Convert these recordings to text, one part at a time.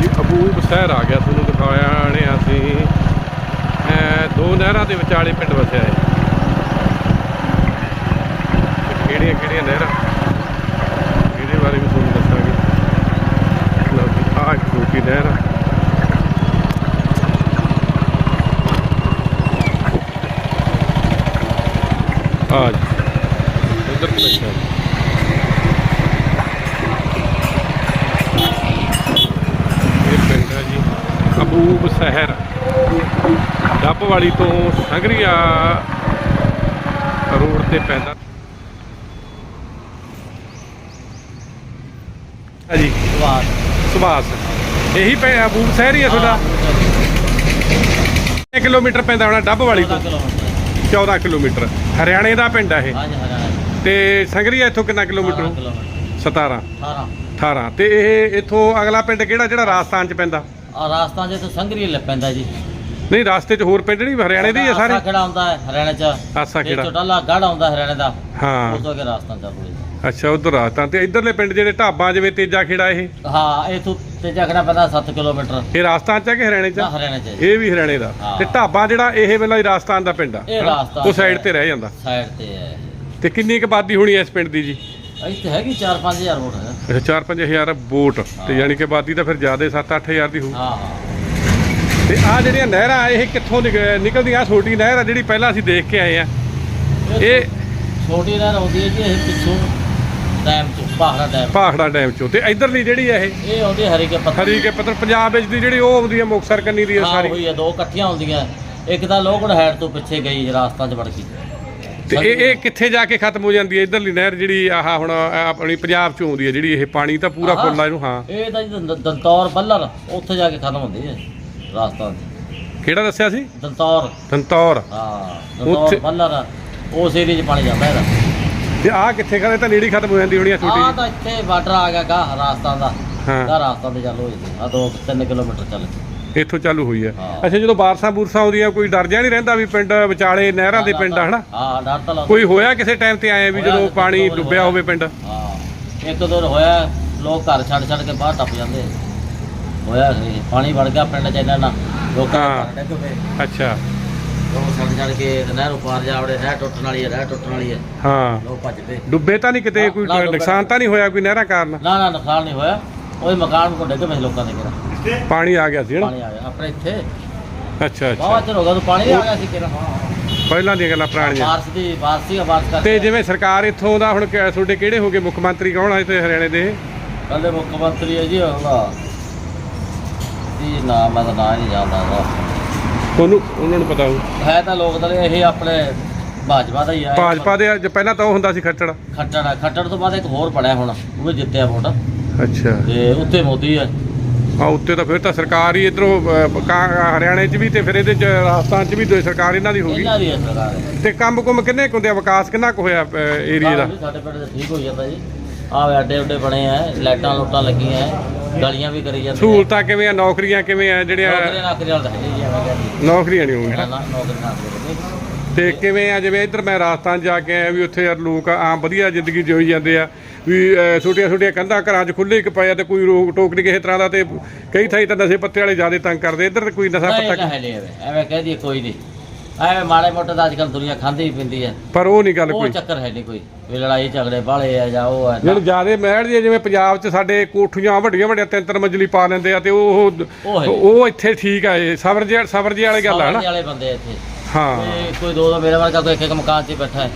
ਜੀ ਅਬੂਬ ਸ਼ਹਿਰ ਆ ਗਿਆ, ਤੁਹਾਨੂੰ ਦਿਖਾਇਆ ਨੇ ਅਸੀਂ। ਦੋ ਨਹਿਰਾਂ ਦੇ ਵਿਚਾਲੇ ਪਿੰਡ ਵਸਿਆ ਹੈ ਕਿਹੜੀਆਂ ਕਿਹੜੀਆਂ ਨਹਿਰਾਂ? ਇਹਦੇ ਬਾਰੇ ਵੀ ਤੁਹਾਨੂੰ ਦੱਸਾਂਗੇ। ਲਓ ਜੀ, ਆਹ ਛੋਟੀ ਨਹਿਰ ਆ। ਆ ਜੀ, ਉਧਰ ਬੈਠਾ ਜੀ ਇਹ ਪਿੰਡ ਹੈ ਜੀ ਅਬੂਬ ਸ਼ਹਿਰ। ਡੱਬ ਵਾਲੀ ਤੋਂ ਸੰਗਰੀਆ ਰੋਡ ਤੇ ਪੈਂਦਾ। ਹੈ ਜੀ ਵਾਹ ਸੁਭਾਸ। ਇਹੀ ਪੈ ਅਬੂਬ ਸ਼ਹਿਰ ਹੀ ਹੈ ਤੁਹਾਡਾ? 1 ਕਿਲੋਮੀਟਰ ਪੈਂਦਾ ਹੋਣਾ ਡੱਬ ਵਾਲੀ ਤੋਂ? ਕਿਲੋਮੀਟਰ। 14 ਕਿਲੋਮੀਟਰ। ਹਰਿਆਣੇ ਦਾ ਪਿੰਡ ਹੈ ਇਹ। ਹਾਂਜੀ ਤੇ ਸੰਗਰੀਆ ਇੱਥੋਂ ਕਿੰਨਾ ਕਿਲੋਮੀਟਰ? 18 ਕਿਲੋਮੀਟਰ। 17 18 18 ਤੇ ਇਹ ਇੱਥੋਂ ਅਗਲਾ ਪਿੰਡ ਕਿਹੜਾ ਜਿਹੜਾ ਰਾਜਸਥਾਨ ਚ ਪੈਂਦਾ? ਆ ਰਾਜਸਥਾਨ ਜੇ ਤੋਂ ਸੰਗਰੀ ਲੈ ਪੈਂਦਾ ਜੀ। ਨਹੀਂ ਰਾਸਤੇ 'ਚ ਹੋਰ ਪਿੰਡ ਨਹੀਂ? ਹਰਿਆਣੇ ਦੇ ਹੀ ਆ ਸਾਰੇ? ਆਸਾ ਖੇੜਾ ਆਉਂਦਾ ਹੈ ਹਰਿਆਣਾ ਚ। ਆਸਾ ਇਹ ਖੇੜਾ ਚੋਟਾਲਾ ਗੜ ਆਉਂਦਾ ਹਰਿਆਣਾ ਦਾ। ਹਾਂ। ਉਸ ਤੋਂ ਅੱਗੇ ਰਾਜਸਥਾਨ ਚੱਲ ਪਈ ਅੱਛਾ ਉਧਰ ਰਾਜਸਥਾਨ ਤੇ ਇਧਰਲੇ ਪਿੰਡ ਜਿਹੜੇ ਢਾਬਾਂ ਜਿਵੇਂ ਤੇਜਾ ਖੇੜਾ ਇਹ? ਹਾਂ ਇਹ ਤੋਂ ਤੇਜਾ ਖੇੜਾ ਪੈਂਦਾ 7 ਕਿਲੋਮੀਟਰ। ਇਹ ਰਾਜਸਥਾਨ ਚ ਆ ਕਿ ਹਰਿਆਣੇ ਚ? ਨਾ? ਹਰਿਆਣਾ ਚ ਜੀ। ਇਹ ਵੀ ਹਰਿਆਣੇ ਦਾ। ਹਾਂ। ਤੇ ਢਾਬਾਂ ਜਿਹੜਾ ਇਹ ਵੇਲਾ ਹੀ ਰਾਜਸਥਾਨ ਦਾ ਪਿੰਡ ਆ। ਇਹ ਹਨਾ? ਰਾਜਸਥਾਨ ਉਹ ਸਾਈਡ ਤੇ ਰਹਿ ਜਾਂਦਾ। ਸਾਈਡ ਤੇ ਹੈ। ਤੇ ਕਿੰਨੀ ਕੁ ਆਬਾਦੀ ਹੋਣੀ ਐ ਇਸ ਪਿੰਡ ਦੀ ਜੀ? ਇੱਥੇ ਹੈਗੀ 4-5000 ਵੋਟ ਹੈ। ਅੱਛਾ 4-5000 ਵੋਟ ਤੇ ਯਾਨੀ ਕਿ ਆਬਾਦੀ ਤਾਂ ਫਿਰ ਜ਼ਿਆਦਾ 7-8000 ਦੀ ਹੋਊ। ਹਾਂ। ਹਾਂ ਤੇ ਆ ਜਿਹੜੀਆਂ ਨਹਿਰਾਂ ਇਹ ਕਿੱਥੋਂ ਨਿਕ- ਨਿਕਲਦੀਆਂ? ਛੋਟੀ ਨਹਿਰ ਆ ਜਿਹੜੀ ਪਹਿਲਾਂ ਅਸੀਂ ਦੇਖ ਕੇ ਆਏ ਆ। ਇਹ ਛੋਟੀ ਨਹਿਰ ਆਉਂਦੀ ਹੈ ਜੀ ਇਹ ਪਿੱਛੋਂ ਡੈਮ ਤੋਂ ਪਹਾੜਾ ਡੈਮ ਭਾਖੜਾ ਡੈਮ ਚੋਂ। ਤੇ ਇਧਰਲੀ ਜਿਹੜੀ ਹੈ ਇਹ? ਇਹ ਆਉਂਦੀ ਹੈ ਹਰੀ ਕੇ ਪੱਤਰ ਹਰੀ ਕੇ ਪੱਤਰ ਪੰਜਾਬ ਵਿੱਚ ਦੀ ਜਿਹੜੀ ਉਹ ਆਉਂਦੀ ਹੈ ਮੁਕਸਰ ਕੰਨੀ ਦੀ ਹੈ ਹਾਂ ਸਾਰੀ। ਹੈ ਦੋ ਇਕੱਠੀਆਂ ਹੁੰਦੀਆਂ ਇੱਕ ਤਾਂ ਲੋਕੜ ਹੈਡ ਤੋਂ ਪਿੱਛੇ ਗਈ ਰਾਜਸਥਾਨ ਚ ਵੜ ਗਈ। ਤੇ ਇਹ ਇਹ ਕਿੱਥੇ ਜਾ ਕੇ ਖਤਮ ਹੋ ਜਾਂਦੀ ਹੈ? ਇਧਰਲੀ ਨਹਿਰ ਜਿਹੜੀ ਆਹ ਹੁਣ ਆਪਣੀ ਪੰਜਾਬ ਚੋਂ ਆਉਂਦੀ ਹੈ ਜਿਹੜੀ ਇਹ ਪਾਣੀ ਤਾਂ ਪੂਰਾ ਆਹਾ। ਫੁੱਲ ਆ ਇਹਨੂੰ ਹਾਂ। ਇਹ ਤਾਂ ਜੀ ਦੰ- ਦੰਤੌਰ ਬੱਲਰ ਉੱਥੇ ਜਾ ਕੇ ਖਤਮ ਹੁੰਦੀ ਹੈ ਰਾਜਸਥਾਨ ਕਿਹੜਾ ਦੱਸਿਆ ਸੀ? ਦੰਤੌਰ। ਧੰਤੌਰ ਹਾਂ ਉੱਥੇ- ਦੰਤੌਰ ਬੱਲਰ ਉਸ ਏਰੀਏ 'ਚ ਪਾਣੀ ਜਾਂਦਾ ਇਹਦਾ। ਤੇ ਆਹ ਕਿੱਥੇ ਖੜੇ ਤਾਂ ਨੇੜੇ ਖਤਮ ਹੋ ਜਾਂਦੀ ਹੋਣੀ ਆ ਛੋਟੀ ਆ ਜਿਹੀ। ਤਾਂ ਇੱਥੇ ਬਾਰਡਰ ਆ ਗਿਆ ਗਾ ਰਾਜਸਥਾਨ ਦਾ। ਹਾਂ। ਦਾ ਰਾਜਸਥਾਨ ਤੇ ਚੱਲ ਹੋ ਜਾਂਦੀ ਆ 2-3 ਕਿਲੋਮੀਟਰ ਚੱਲ। ਕੇ ਇੱਥੋਂ ਚਾਲੂ ਹੋਈ ਹੈ। ਹਾਂ। ਅੱਛਾ ਜਦੋਂ ਬਾਰਸਾਂ ਬੂਰਸਾਂ ਆਉਂਦੀਆਂ ਕੋਈ ਡਰ ਜਿਹਾ ਨਹੀਂ ਰਹਿੰਦਾ ਵੀ ਪਿੰਡ ਵਿਚਾਲੇ ਨਹਿਰਾਂ ਦੇ ਪਿੰਡ ਆ ਹਨਾ? ਹਾਂ ਡਰ ਤਾਂ ਲੱਗਦਾ। ਕੋਈ ਹੋਇਆ ਕਿਸੇ ਟਾਈਮ ਤੇ ਆਏ ਵੀ ਹੋਇਆ ਜਦੋਂ ਪਾਣੀ ਇੱਕ ਦੋ ਵਾਰੀ ਡੁੱਬਿਆ ਹੋਵੇ ਪਿੰਡ? ਹਾਂ। ਇੱਕ ਦੋ ਵਾਰ ਹੋਇਆ ਲੋਕ ਘਰ ਛੱਡ ਛੱਡ ਕੇ ਬਾਹਰ ਟੱਪ ਜਾਂਦੇ। ਹੋਇਆ ਸੀ। ਪਾਣੀ ਵੜ ਗਿਆ ਪਿੰਡ ਚ ਇਹਨਾਂ ਨਾਲ ਲੋਕਾਂ ਹਾਂ। ਦੇ ਘਰ ਡਿੱਗ ਪਏ। ਅੱਛਾ। ਲੋਕ ਛੱਡ ਛੱਡ ਕੇ ਨਹਿਰ ਉਪਾਰ ਜਾ ਵੜੇ ਨਹਿਰ ਟੁੱਟਣ ਵਾਲੀ ਹੈ ਨਹਿਰ ਟੁੱਟਣ ਵਾਲੀ ਹੈ। ਹਾਂ। ਲੋਕ ਭੱਜ ਪਏ। ਡੁੱਬੇ ਤਾਂ ਨਹੀਂ ਕਿਤੇ ਨਾ, ਕੋਈ ਨਾ। ਨੁਕਸਾਨ ਤਾਂ ਨਹੀਂ ਹੋਇਆ ਕੋਈ ਨਹਿਰਾਂ ਕਾਰਨ? ਨਾ ਨਾ ਨੁਕਸਾਨ ਨਹੀਂ ਹੋਇਆ। ਮਕਾਨ ਕੋ ਡਿੱਗ ਪਏ ਲੋਕਾਂ ਦੇ ਪਾਣੀ ਆ ਗਿਆ ਸੀ ਹਨਾ ਪਾਣੀ ਆ ਗਿਆ ਆਪਣੇ ਇੱਥੇ? ਅੱਛਾ ਬਹੁਤ ਅੱਛਾ ਚਿਰ ਹੋ ਗਿਆ ਤਾਂ ਪਾਣੀ ਆ ਗਿਆ ਸੀ ਕਿਹੜਾ? ਪਹਿਲਾਂ ਦੀਆਂ ਗੱਲਾਂ ਪੁਰਾਣੀਆਂ। ਬਾਰਿਸ਼ ਦੀ ਬਾਰਿਸ਼ ਸੀ ਬਾਰਿਸ਼ ਕਰਕੇ। ਤੇ ਜਿਵੇਂ ਸਰਕਾਰ ਇੱਥੋਂ ਦਾ ਹੁਣ ਕਿ- ਤੁਹਾਡੇ ਕਿਹੜੇ ਹੋਗੇ ਮੁੱਖ ਮੰਤਰੀ ਕੌਣ ਆ ਇੱਥੇ ਹਰਿਆਣੇ ਦੇ? ਕਹਿੰਦੇ ਮੁੱਖ ਮੰਤਰੀ ਹੈ ਜੀ ਉਹਦਾ। ਕੀ ਨਾਮ ਮੈਂ ਤਾਂ ਨਾਂ ਹੀ ਨਹੀਂ ਜਾਣਦਾ ਉਹਦਾ। ਤੁਹਾਨੂੰ ਉਹਨਾਂ ਨੂੰ ਪਤਾ ਹੋਊ ਹੈ ਤਾਂ ਲੋਕ ਤਾਂ ਇਹ ਆਪਣੇ ਭਾਜਪਾ ਦਾ ਹੀ ਹੈ ਭਾਜਪਾ ਦੇ ਅੱਜ ਪਹਿਲਾਂ ਤਾਂ ਉਹ ਹੁੰਦਾ ਸੀ ਖੱਟੜ। ਖੱਟੜ ਆ। ਖੱਟੜ ਤੋਂ ਬਾਅਦ ਇੱਕ ਹੋਰ ਪੜਿਆ ਹੁਣ ਉਹ ਵੀ ਜਿੱਤਿਆ ਵੋਟ। ਅੱਛਾ। ਤੇ ਉੱਤੇ ਮੋਦੀ ਹੈ। ਆ ਉੱਤੇ ਤਾਂ ਫਿਰ ਤਾਂ ਸਰਕਾਰ ਹੀ ਇਧਰੋਂ ਹਰਿਆਣੇ 'ਚ ਵੀ ਤੇ ਫਿਰ ਇਹਦੇ 'ਚ ਰਾਜਸਥਾਨ 'ਚ ਵੀ ਦੋ ਸਰਕਾਰ ਇਹਨਾਂ ਦੀ ਹੋ ਗਈ। ਇਹਨਾਂ ਦੀ ਹੈ ਸਰਕਾਰ। ਹੈ ਤੇ ਕੰਮ ਕੁਮ ਕਿੰਨੇ ਕੁ ਹੁੰਦੇ ਆ? ਵਿਕਾਸ ਕਿੰਨਾ ਕੁ ਹੋਇਆ ਏਰੀਆ ਦਾ? ਸਾਡੇ ਪਿੰਡ ਦੇ ਠੀਕ ਹੋ ਜਾਂਦਾ ਜੀ ਆਹ ਉੱਡੇ ਬਣੇ ਆ ਲਾਈਟਾਂ ਲੂਟਾਂ ਲੱਗੀਆਂ ਹੈ ਗਲੀਆਂ ਵੀ ਕਰੀ ਜਾਂਦੇ ਸਹੂਲਤਾਂ ਕਿਵੇਂ ਆ? ਨੌਕਰੀਆਂ ਕਿਵੇਂ ਆ? ਜਿਹੜੀਆਂ ਨੌਕਰੀ ਨਾਕਰੀ ਵਾਲਾ ਤਾਂ ਹੈ ਨਹੀਂ ਜੀ ਐਵੇਂ ਕਹਿੰਦੀ ਨੌਕਰੀਆਂ ਨਹੀਂ ਹੋਣਗੀਆਂ। ਨਾ ਨੌਕਰੀ ਨਾਕਰੀ ਨਹੀਂ ਤੇ ਕਿਵੇਂ ਆ? ਜਿਵੇਂ ਇੱਧਰ ਮੈਂ ਰਾਜਸਥਾਨ ਜਾ ਕੇ ਆਇਆ ਵੀ ਉੱਥੇ ਯਾਰ ਲੋਕ ਆਮ ਵਧੀਆ ਜ਼ਿੰਦਗੀ ਜਿਉਈ ਜਾਂਦੇ ਆ। ਵੀ ਛੋਟੀਆਂ ਛੋਟੀਆਂ ਕੰਧਾਂ ਘਰਾਂ 'ਚ ਖੁੱਲੇ ਇੱਕ ਪਏ ਆ ਤੇ ਕੋਈ ਰੋਕ ਟੋਕ ਨਹੀਂ ਕਿਸੇ ਤਰ੍ਹਾਂ ਦਾ ਤੇ ਕਈ ਥਾਈਂ ਤਾਂ ਨਸ਼ੇ ਪੱਤੇ ਵਾਲੇ ਜ਼ਿਆਦਾ ਤੰਗ ਕਰਦੇ ਇੱਧਰ ਤਾਂ ਕੋਈ ਨਸ਼ਾ ਪੱਤਾ ਨਾ ਐਵੇਂ। ਕਹਿ ਦਈਏ ਕੋਈ ਨਹੀਂ। ਐਵੇਂ ਮਾੜੇ ਮੋਟੇ ਤਾਂ ਅੱਜ ਕੱਲ ਦੁਨੀਆ ਖਾਂਦੀ ਹੀ ਪਿੰਦੀ ਹੈ ਪਰ ਉਹ ਨਹੀਂ ਗੱਲ ਉਹ ਕੋਈ। ਚੱਕਰ ਹੈ ਨਹੀਂ ਕੋਈ ਵੀ ਲੜਾਈ ਝਗੜੇ ਬਾਲੇ ਆ ਜਾਂ ਉਹ ਹੈ ਜਿਹੜੇ ਜ਼ਿਆਦੇ ਮਹਿਲ ਦੀ ਜਿਵੇਂ ਪੰਜਾਬ 'ਚ ਸਾਡੇ ਕੋਠੀਆਂ ਵੱਡੀਆਂ ਵੱਡੀਆਂ ਤਿੰਨ ਤਿੰਨ ਮੰਜ਼ਲੀ ਪਾ ਲੈਂਦੇ ਆ ਤੇ ਉਹ ਉਹ ਇੱਥੇ ਠੀਕ ਆ ਇਹ। ਸਬਰ ਜੇ ਸਬਰ ਜੇ ਵਾਲੀ ਗੱਲ ਆ ਹਨਾ? ਵਾਲੇ ਬੰਦੇ ਇੱਥੇ। ਹਾਂ। ਕੋਈ ਦੋ ਦੋ ਮੇਰੇ ਵਰਗਾ ਕੋਈ ਇੱਕ ਇੱਕ ਮਕਾਨ 'ਚ ਬੈਠਾ ਹੈ।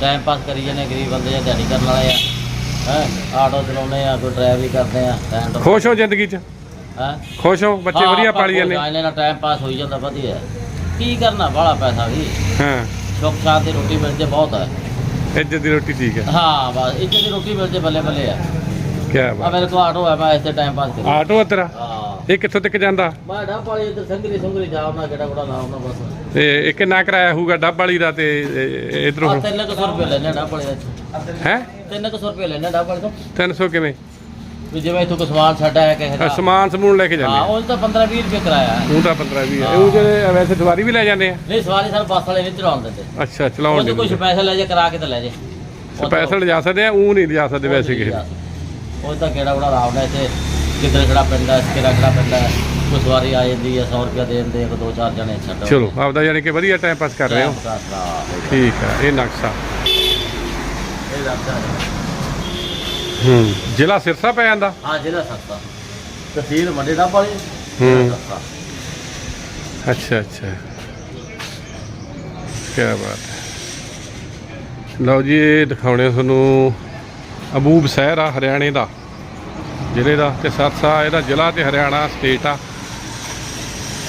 ਟਾਈਮ ਪਾਸ ਕਰੀ ਜਾਂਦੇ ਗਰੀਬ ਬੰਦੇ ਆ ਦਿਹਾੜੀ ਕਰਨ ਵਾਲੇ ਆ। ਹੈ? ਆਟੋ ਚਲਾਉਂਦੇ ਆ ਕੋਈ ਡਰਾਈਵਰੀ ਕਰਦੇ ਆ ਟਾਈਮ ਖੁਸ਼ ਹੋ ਜ਼ਿੰਦਗੀ 'ਚ? ਹੈ? ਖੁਸ਼ ਹੋ? ਬੱਚੇ ਵਧੀਆ ਪਾਲੀ ਜਾਂਦੇ। ਜਾਂਦੇ ਨਾਲ ਟਾਈਮ ਪਾਸ ਹੋਈ ਜਾਂਦਾ ਵਧੀਆ। ਕੀ ਕਰਨਾ ਬਾਹਲਾ ਪੈਸਾ ਵੀ। ਹਾਂ। ਸੁੱਖ ਸ਼ਾਂਤੀ ਰੋਟੀ ਮਿਲ ਜੇ ਬਹੁਤ ਹੈ ਇੱਜ਼ਤ ਦੀ ਰੋਟੀ ਠੀਕ ਹੈ। ਹਾਂ ਬਸ ਇੱਥੇ ਦੀ ਰੋਟੀ ਮਿਲ ਜੇ ਬੱਲੇ ਬੱਲੇ ਆ। ਕੀ ਆ ਬਾਤ ਮੇਰੇ ਕੋਲ ਆਟੋ ਹੈ ਮੈਂ ਇੱਥੇ ਟਾਈਮ ਪਾਸ ਕਰੀ। ਆਟੋ ਆ ਤੇਰਾ? ਹਾਂ। ਇਹ ਕਿੱਥੋਂ ਤੱਕ ਜਾਂਦਾ? ਮੈਂ ਡੱਬ ਵਾਲੀ ਇੱਧਰ ਸੰਗਰੀ ਸੰਗਰੀ ਨਾ ਕਿਹੜਾ ਕੋੜਾ ਨਾ ਬਸ। ਤੇ ਇਹ ਕਿੰਨਾ ਕਿਰਾਇਆ ਹੋਊਗਾ ਡੱਬ ਵਾਲੀ ਦਾ ਤੇ ਇਧਰੋਂ ਆ ਤਿੰਨ ਕੁ ਸੌ ਰੁਪਏ ਲੈਣੇ ਡੱਬ ਵਾਲੇ ਦਾ ਹੈ? ਤਿੰਨ ਕੁ ਸੌ ਰੁਪਏ ਲੈਣੇ ਡੱਬ ਵਾਲੇ ਤੋਂ। 300 ਕਿਵੇਂ? ਵੀ ਜਿਵੇਂ ਇਥੋਂ ਕੋ ਸਮਾਨ ਛੱਡਾ ਹੈ ਕਿਸੇ ਦਾ। ਸਮਾਨ ਸਮੂਨ ਲੈ ਕੇ ਹਾਂ ਜਾਂਦੇ ਉਹ ਤਾਂ 15 20 ਰੁਪਏ ਕਿਰਾਇਆ ਹੈ। ਉਹ ਤਾਂ 15 ਵੀ ਹੈ। ਉਹ ਜਿਹੜੇ ਵੈਸੇ ਸਵਾਰੀ ਵੀ ਲੈ ਜਾਂਦੇ ਆ? ਨਹੀਂ ਸਵਾਰੀ ਸਰ ਬੱਸ ਵਾਲੇ ਨਹੀਂ ਚਲਾਉਣ ਦਿੰਦੇ। ਅੱਛਾ ਚਲਾਉਣ ਤੇ ਦੇ ਕੋਈ ਸਪੈਸ਼ਲ ਲੈ ਜੇ ਕਰਾ ਕੇ ਤਾਂ ਲੈ ਜੇ। ਸਪੈਸ਼ਲ ਲਿਜਾ ਸਕਦੇ ਆ ਉਹ ਨਹੀਂ ਲਿਜਾ ਸਕਦੇ ਵੈਸੇ ਕਿਸੇ ਉਹ ਤਾਂ ਕਿਹੜਾ ਬੜਾ ਆਰਾਮ ਨਾਲ ਇੱਥੇ। ਕਿਧਰ ਕਿਹੜਾ ਪੈਂਦਾ ਕਿਹੜਾ ਕਿਹੜਾ ਪੈਂਦਾ ਕੋਈ ਸਵਾਰੀ ਆ ਜਾਂਦੀ ਹੈ 100 ਰੁਪਏ ਦੇ ਦਿੰਦੇ ਇੱਕ ਦੋ ਚਾਰ ਜਣੇ ਛੱਡੋ ਚਲੋ ਆਪਦਾ ਯਾਨੀ ਕਿ ਵਧੀਆ ਟਾਈਮ ਪਾਸ ਕਰ ਰਹੇ ਹੋ। ਠੀਕ ਆ ਇਹ ਨਕਸ਼ਾ। ਇਹ ਲੱਗਦਾ ਹੈ। ਹੂੰ ਜ਼ਿਲ੍ਹਾ ਸਿਰਸਾ ਪੈ ਜਾਂਦਾ ਹਾਂ ਜਿਹੜਾ ਸਸਤਾ ਤਹਿਸੀਲ ਮੰਡੀ ਦਾ ਪਾਲੀ ਹੂੰ। ਸਸਤਾ ਅੱਛਾ ਅੱਛਾ ਕੀ ਬਾਤ ਹੈ ਲਓ ਜੀ ਇਹ ਦਿਖਾਉਣੇ ਤੁਹਾਨੂੰ ਅਬੂਬ ਸ਼ਹਿਰ ਆ ਹਰਿਆਣੇ ਦਾ ਜ਼ਿਲ੍ਹੇ ਦਾ ਤੇ ਸਰਸਾ ਇਹਦਾ ਜ਼ਿਲ੍ਹਾ ਤੇ ਹਰਿਆਣਾ ਸਟੇਟ ਆ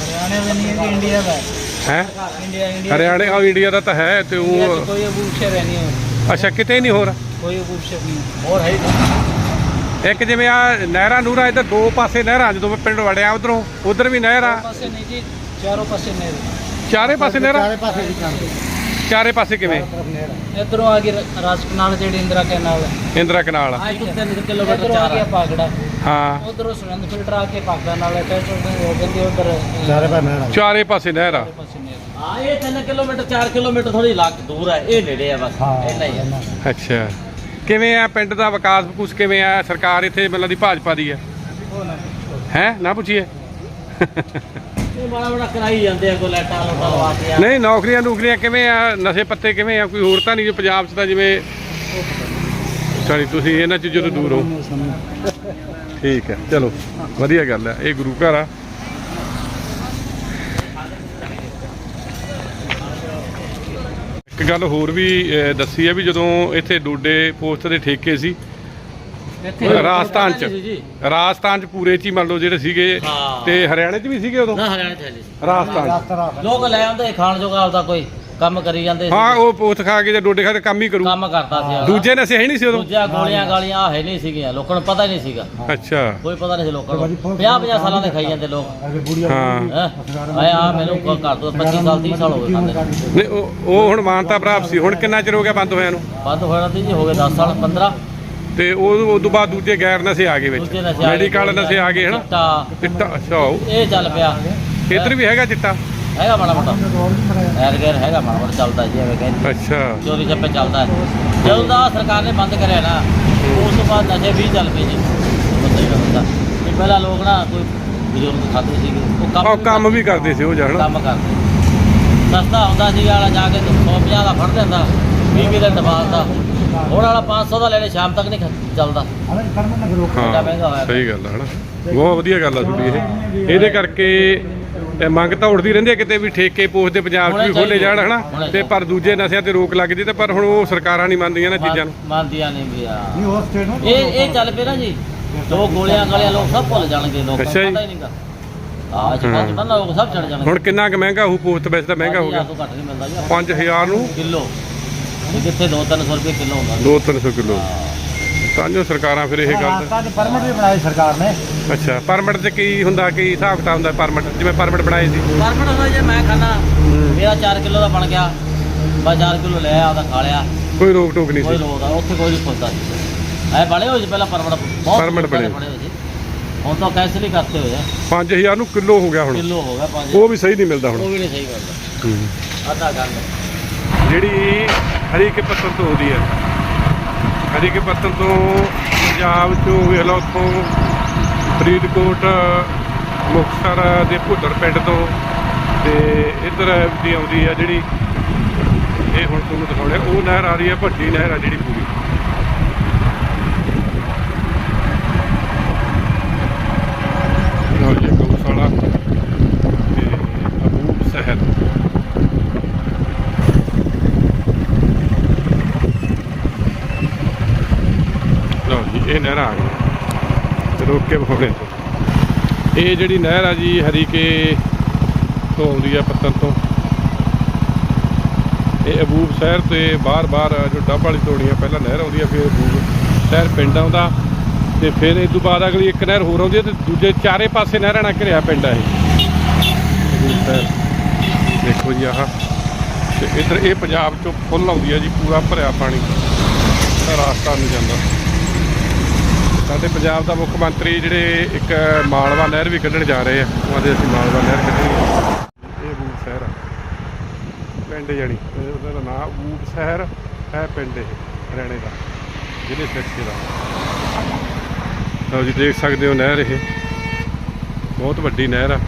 हरियाणा में नहीं है कि इंडिया का है ਹੈ इंडिया इंडिया ਹਰਿਆਣੇ ਆ ਇੰਡੀਆ ਦਾ ਤਾਂ ਹੈ ਤੇ इंडिया से ਉਹ कोई अबूशर है नहीं है ਅੱਛਾ ਕਿਤੇ ਨਹੀਂ ਹੋਰ? ਕੋਈ ਕੁਛ ਨਹੀਂ। ਹੋਰ ਹੈ ਇੱਕ ਜਿਵੇਂ ਆ ਨਹਿਰਾਂ ਨੂਰਾ ਇੱਧਰ ਦੋ ਪਾਸੇ ਨਹਿਰਾਂ ਜਦੋਂ ਮੈਂ ਪਿੰਡ ਵੜਿਆ ਉਧਰੋਂ ਉਧਰ ਵੀ ਨਹਿਰ ਪਾਸੇ ਨਹੀਂ ਜੀ ਚਾਰੋਂ ਪਾਸੇ ਨਹਿਰ। ਚਾਰੇ ਪਾਸੇ ਨਹਿਰਾਂ ਚਾਰੇ ਪਾਸੇ ਦੀ ਜਾਂਦੀ ਚਾਰੇ ਪਾਸੇ ਕਿਵੇਂ? ਇਧਰੋਂ ਆ ਗਈ ਰ- ਰਾਜਕਨਾਲ ਜਿਹੜੀ ਇੰਦਰਾ ਕੈਨਾਲ। ਹੈ ਇੰਦਰਾ ਕਨਾਲ। ਆ ਇੱਕ 3 ਕਿਲੋਮੀਟਰ ਆ ਗਿਆ ਪਾਗੜਾ। ਹਾਂ। ਉਧਰੋਂ ਸੁਰੰਦ ਫਿਲਟਰ ਆ ਕੇ ਪਾਗੜਾ ਨਾਲ ਅਟੈਚ ਹੋ ਗਈ ਹੋ ਗਈ ਉਧਰ ਚਾਰੇ ਪਾਸੇ ਨਹਿਰਾ ਚਾਰੇ ਪਾਸੇ ਹਾਂ ਇਹ 3 ਕਿਲੋਮੀਟਰ 4 ਕਿਲੋਮੀਟਰ ਥੋੜੀ ਲੱਗ ਦੂਰ ਹੈ ਇਹ ਨੇੜੇ ਆ ਬਸ ਇੰਨਾ ਹੀ ਹੈ ਅੱਛਾ। ਕਿਵੇਂ ਆ ਪਿੰਡ ਦਾ ਵਿਕਾਸ ਵਿਕੂਸ ਕਿਵੇਂ ਆ? ਸਰਕਾਰ ਇੱਥੇ ਮਤਲਬ ਦੀ ਭਾਜਪਾ ਦੀ ਹੈ वो ना ਹੈ? ਨਾ ਪੁੱਛੀਏ। ਇਹ ਮਾੜਾ ਮਾੜਾ ਕਰਾਈ ਜਾਂਦੇ ਆ ਕੋਈ ਲੈਟਾਂ ਲੋਟਾਂ ਲਵਾ ਕੇ ਆ। ਨਹੀਂ ਨੌਕਰੀਆਂ ਨੌਕਰੀਆਂ ਕਿਵੇਂ ਆ? ਨਸ਼ੇ ਪੱਤੇ ਕਿਵੇਂ ਆ? ਕੋਈ ਹੋਰ ਤਾਂ ਨਹੀਂ ਪੰਜਾਬ 'ਚ ਤਾਂ ਜਿਵੇਂ ਸੌਰੀ ਤੁਸੀਂ ਇਹਨਾਂ ਚੀਜ਼ਾਂ ਤੋਂ ਦੂਰ ਹੋ। ਠੀਕ ਹੈ ਚਲੋ ਵਧੀਆ ਗੱਲ ਹੈ। ਇਹ ਗੁਰੂ ਘਰ ਆ। ਇੱਕ ਗੱਲ ਹੋਰ ਵੀ ਅਹ, ਦੱਸੀ ਹੈ ਵੀ ਜਦੋਂ ਇੱਥੇ ਡੋਡੇ ਪੋਸਟ ਦੇ ਠੇਕੇ ਸੀ ਰਾਜਸਥਾਨ ਚ। ਰਾਜਸਥਾਨ ਚ ਪੂਰੇ ਚ ਹੀ ਮੰਨ ਲਓ ਜਿਹੜੇ ਸੀਗੇ ਹਾਂ। ਤੇ ਹਰਿਆਣੇ ਚ ਵੀ ਸੀਗੇ ਉਦੋਂ ਨਾ ਹਰਿਆਣੇ ਚ ਹੈ ਜੀ ਰਾਜਸਥਾਨ 'ਚ। ਲੋਕ ਲੈ ਆਉਂਦੇ ਖਾਣ ਜੋਗਾ ਆਪਦਾ ਕੋਈ ਕੰਮ ਕਰੀ ਜਾਂਦੇ ਸੀ। ਹਾਂ ਉਹ ਪੋਸਟ ਖਾ ਕੇ ਜਾਂ ਡੋਡੇ ਖਾ ਕੇ ਕੰਮ ਹੀ ਕਰੂ। ਕੰਮ ਕਰਦਾ ਸੀ। ਦੂਜੇ ਨਸ਼ੇ ਹੈ ਨਹੀਂ ਸੀ ਉਦੋਂ। ਦੂਜੀਆਂ ਗੋਲੀਆਂ ਗਾਲੀਆਂ ਆਹ ਹੈ ਨਹੀਂ ਸੀਗੀਆਂ ਲੋਕਾਂ ਨੂੰ ਪਤਾ ਹੀ ਨਹੀਂ ਸੀਗਾ। ਅੱਛਾ। ਕੋਈ ਪਤਾ ਨਹੀਂ ਸੀ ਲੋਕਾਂ ਨੂੰ। 50 50 ਸਾਲਾਂ ਦੇ ਖਾਈ ਜਾਂਦੇ ਲੋਕ। ਹਾਂ। ਹੈ? ਆ ਆ ਮੈਨੂੰ ਘ- ਘੱਟ ਤੋਂ 25 ਸਾਲ 30 ਸਾਲ ਹੋ ਗਏ ਖਾਂਦੇ ਨੂੰ। ਨਹੀਂ ਉਹ ਉਹ ਹੁਣ ਮਾਨਤਾ ਪ੍ਰਾਪਤ ਸੀ। ਹੁਣ ਕਿੰਨਾ ਚਿਰ ਹੋ ਗਿਆ ਬੰਦ ਹੋਇਆ ਨੂੰ? ਬੰਦ ਹੋਇਆ ਤੇ ਜੀ ਹੋ ਗਏ 10 ਸਾਲ 15 ਤੇ ਉਹ ਉਸ ਤੋਂ ਬਾਅਦ ਦੂਜੇ ਗੈਰ ਨਸ਼ੇ ਆ ਗਏ ਵਿੱਚ। ਦੂਜੇ ਨਸ਼ੇ ਆ ਗਏ, ਮੈਡੀਕਲ ਨਸ਼ੇ ਆ ਗਏ ਹਨਾ? ਚਿੱਟਾ। ਚਿੱਟਾ ਅੱਛਾ ਉਹ। ਇਹ ਚੱਲ ਪਿਆ। ਇੱਧਰ ਵੀ ਹੈਗਾ ਚਿੱਟਾ? ਹੈਗਾ ਮਾੜਾ ਮੋਟਾ। ਐਰ ਗੈਰ ਹੈਗਾ ਮਾੜਾ ਮੋਟਾ ਚੱਲਦਾ ਜੀ ਐਵੇਂ ਕਹਿੰਦੇ ਅੱਛਾ। ਚੋਰੀ ਛੱਪੇ ਚੱਲਦਾ ਹੈ ਜਦੋਂ ਦਾ ਸਰਕਾਰ ਨੇ ਬੰਦ ਕਰਿਆ ਨਾ ਉਸ ਤੋਂ ਬਾਅਦ ਨਸ਼ੇ ਵੀ ਚੱਲ ਪਏ ਜੀ। ਬੰਦਾ ਹੀ ਬੰਦਾ। ਇਹ ਪਹਿਲਾਂ ਲੋਕ ਨਾ ਕੋਈ ਬਜ਼ੁਰਗ ਖਾਦੇ ਸੀਗੇ ਉਹ ਕੰਮ ਉਹ ਵੀ ਕੰਮ ਵੀ ਕਰਦੇ ਸੀ। ਉਹ ਜਾਣ। ਕੰਮ ਕਰਦੇ ਸਸਤਾ ਹੁੰਦਾ ਸੀ ਵਾਲਾ ਜਾ ਕੇ 150 ਦਾ ਫੜ ਲੈਂਦਾ 20 ਵੀਹ ਦਾ ਦਬਾਲਦਾ ਹੁਣ ਵਾਲਾ 500 ਦਾ ਲੈਣੇ ਸ਼ਾਮ ਤੱਕ ਨਹੀਂ ਖ- ਚੱਲਦਾ। ਹਾਂ ਸਹੀ ਗੱਲ ਹੈ ਹਨਾ। ਬਹੁਤ ਵਧੀਆ ਗੱਲ ਆ ਤੁਹਾਡੀ ਇਹ। ਇਹਦੇ ਕਰਕੇ ਤੇ ਮੰਗ ਤਾਂ ਉੱਠਦੀ ਰਹਿੰਦੀ ਹੈ ਕਿਤੇ ਵੀ ਠੇਕੇ ਪੋਸਟ ਦੇ ਪੰਜਾਬ 'ਚ ਵੀ ਖੋਲੇ ਜਾਣ। ਹਨਾ? ਤੇ ਪਰ ਦੂਜੇ ਨਸ਼ਿਆਂ ਤੇ ਰੋਕ ਲੱਗਦੀ ਤੇ ਪਰ ਹੁਣ ਉਹ ਸਰਕਾਰਾਂ ਨਹੀਂ ਮੰਨਦੀਆਂ ਨਾ ਚੀਜ਼ਾਂ ਨੂੰ। ਮੰਨਦੀਆਂ ਨਹੀਂ ਵੀ ਆ। ਇਹ ਇਹ ਚੱਲ ਪਏ ਨਾ ਜੀ। ਦੋ ਗੋਲੀਆਂ ਗਾਲੀਆਂ ਲੋਕ ਸਭ ਭੁੱਲ ਜਾਣਗੇ ਲੋਕ। ਪਤਾ ਹੀ ਨਹੀਂਗਾ। ਆ ਜਿਹੜਾ ਜਿਹੜਾ ਲੋਕ ਸਭ ਛੱਡ ਜਾਣਗੇ। ਹੁਣ ਕਿੰਨਾ ਕੁ ਮਹਿੰਗਾ ਹੋਊ ਪੋਸਟ ਵੈਸੇ ਤਾਂ ਮਹਿੰਗਾ ਹੋ ਗਿਆ। ਤੋਂ ਘੱਟ ਨਹੀਂ ਮਿਲਦਾ ਜੀ। 5000 ਨੂੰ? ਕਿਲੋ। ਕਿੱਥੇ 2-300 ਰੁਪਏ ਕਿਲੋ ਹੁੰਦਾ। 2-300 ਕਿਲੋ। ਤਾਂ ਸਰਕਾਰਾਂ ਫਿਰ ਇਹ ਗੱਲ ਰਾਸਤਾ ਤੇ ਪਰਮਿਟ ਵੀ ਬਣਾਏ ਸਰਕਾਰ ਨੇ। ਅੱਛਾ ਪਰਮਿਟ ਤੇ ਕੀ ਹੁੰਦਾ ਕੀ ਹਿਸਾਬ ਕਿਤਾਬ ਹੁੰਦਾ ਪਰਮਿਟ ਜਿਵੇਂ ਪਰਮਿਟ ਬਣਾਏ ਸੀ। ਪਰਮਿਟ ਹੁੰਦਾ ਜੇ ਮੈਂ ਖਾਣਾ ਮੇਰਾ 4 ਕਿਲੋ ਦਾ ਬਣ ਗਿਆ। ਬਸ 4 ਕਿਲੋ ਲੈ ਆ ਖਾ ਲਿਆ। ਕੋਈ ਰੋਕ ਟੋਕ ਨਹੀਂ ਕੋਈ ਰੋਕਦਾ ਉੱਥੇ ਕੋਈ ਨਹੀਂ ਪੁੱਛਦਾ ਸੀ। ਐ ਬਣੇ ਹੋਏ ਸੀ ਪਹਿਲਾਂ ਪਰਮਿਟ ਬਹੁਤ Permit ਬਣੇ। ਹੋਏ ਸੀ। ਹੁਣ ਤਾਂ ਕੈਂਸਲ ਕਰਤੇ ਹੋਏ ਆ। 5000 ਨੂੰ ਕਿਲੋ ਹੋ ਗਿਆ ਹੁਣ। ਕਿਲੋ ਹੋ ਗਿਆ ਪੰਜ ਉਹ ਵੀ ਸਹੀ ਨਹੀਂ ਮਿਲਦਾ ਹੁਣ। ਉਹ ਵੀ ਨਹੀਂ ਸਹੀ ਗੱਲ ਹੂੰ। ਆਧਾ ਗੱਲ ਜਿਹੜੀ ਹਰੀ ਕੇ ਤੋਂ ਹੁੰਦੀ ਹੈ। ਹਰੀਕੇ ਪੱਤਨ ਤੋਂ ਪੰਜਾਬ ਚੋਂ ਵੇਖ ਲਓ ਉੱਥੋਂ ਫਰੀਦਕੋਟ, ਮੁਕਤਸਰ ਦੇ ਭੁੱਦਰ ਪਿੰਡ ਤੋਂ ਤੇ ਇੱਧਰ ਦੀ ਆਉਂਦੀ ਆ ਜਿਹੜੀ ਇਹ ਹੁਣ ਤੁਹਾਨੂੰ ਦਿਖਾਉਣੇ ਉਹ ਨਹਿਰ ਆ ਰਹੀ ਹੈ ਭੱਟੀ ਨਹਿਰ ਆ ਜਿਹੜੀ ਪੂਰੀ ਲਓ ਜੀ ਗਊਸ਼ਾਲਾ ਤੇ ਅਬੂਬ ਸ਼ਹਿਰ ਲਓ ਜੀ ਇਹ ਨਹਿਰ ਆ ਗਈ। ਤੇ ਰੋਕ ਕੇ ਵਿਖਾਉਣੇ ਤੋਂ ਇਹ ਜਿਹੜੀ ਨਹਿਰ ਆ ਜੀ, ਹਰੀਕੇ ਤੋਂ ਆਉਂਦੀ ਆ ਪੱਤਨ ਤੋਂ। ਇਹ ਅਬੂਬ ਸ਼ਹਿਰ ਤੇ ਬਾਹਰ-ਬਾਹਰ ਜੋ ਡੱਬ ਵਾਲੀ ਤੋੜੀ ਆ, ਪਹਿਲਾਂ ਨਹਿਰ ਆਉਂਦੀ ਆ, ਫਿਰ ਅਬੂਬ ਸ਼ਹਿਰ ਪਿੰਡ ਆਉਂਦਾ। ਤੇ ਫਿਰ ਇਸ ਤੋਂ ਬਾਅਦ ਅਗਲੀ ਇੱਕ ਨਹਿਰ ਹੋਰ ਆਉਂਦੀ ਹੈ ਤੇ ਦੂਜੇ ਚਾਰੇ ਪਾਸੇ ਨਹਿਰਾਂ ਨਾਲ ਘਿਰਿਆ ਪਿੰਡ ਆ ਇਹ। ਅਬੂਬ ਸ਼ਹਿਰ। ਦੇਖੋ ਜੀ ਆਹ। ਤੇ ਇੱਧਰ ਇਹ ਪੰਜਾਬ ਚੋਂ ਫੁੱਲ ਆਉਂਦੀ ਹੈ ਜੀ, ਪੂਰਾ ਭਰਿਆ ਪਾਣੀ। ਤਾਂ ਰਾਸਤਾ ਨਹੀਂ ਜਾਂਦਾ। ਸਾਡੇ ਪੰਜਾਬ ਦਾ ਮੁੱਖ ਮੰਤਰੀ ਜਿਹੜੇ ਇੱਕ ਮਾਲਵਾ ਨਹਿਰ ਵੀ ਕੱਢਣ ਜਾ ਰਹੇ ਆ, ਉਹਨਾਂ ਦੇ ਅਸੀਂ ਮਾਲਵਾ ਨਹਿਰ ਕੱਢਣੀ ਇਹ ਬੂਬ ਸ਼ਹਿਰ ਆ। ਪਿੰਡ ਜਾਣੀ, ਇਹ ਉਹਦਾ ਦਾ ਨਾਮ ਬੂਬ ਸ਼ਹਿਰ ਹੈ ਪਿੰਡ ਇਹ, ਹਰਿਆਣੇ ਦਾ, ਜ਼ਿਲ੍ਹੇ ਸਿਰਸੇ ਦਾ। ਲਓ ਜੀ, ਦੇਖ ਸਕਦੇ ਹੋ ਨਹਿਰ ਇਹ। ਬਹੁਤ ਵੱਡੀ ਨਹਿਰ ਆ।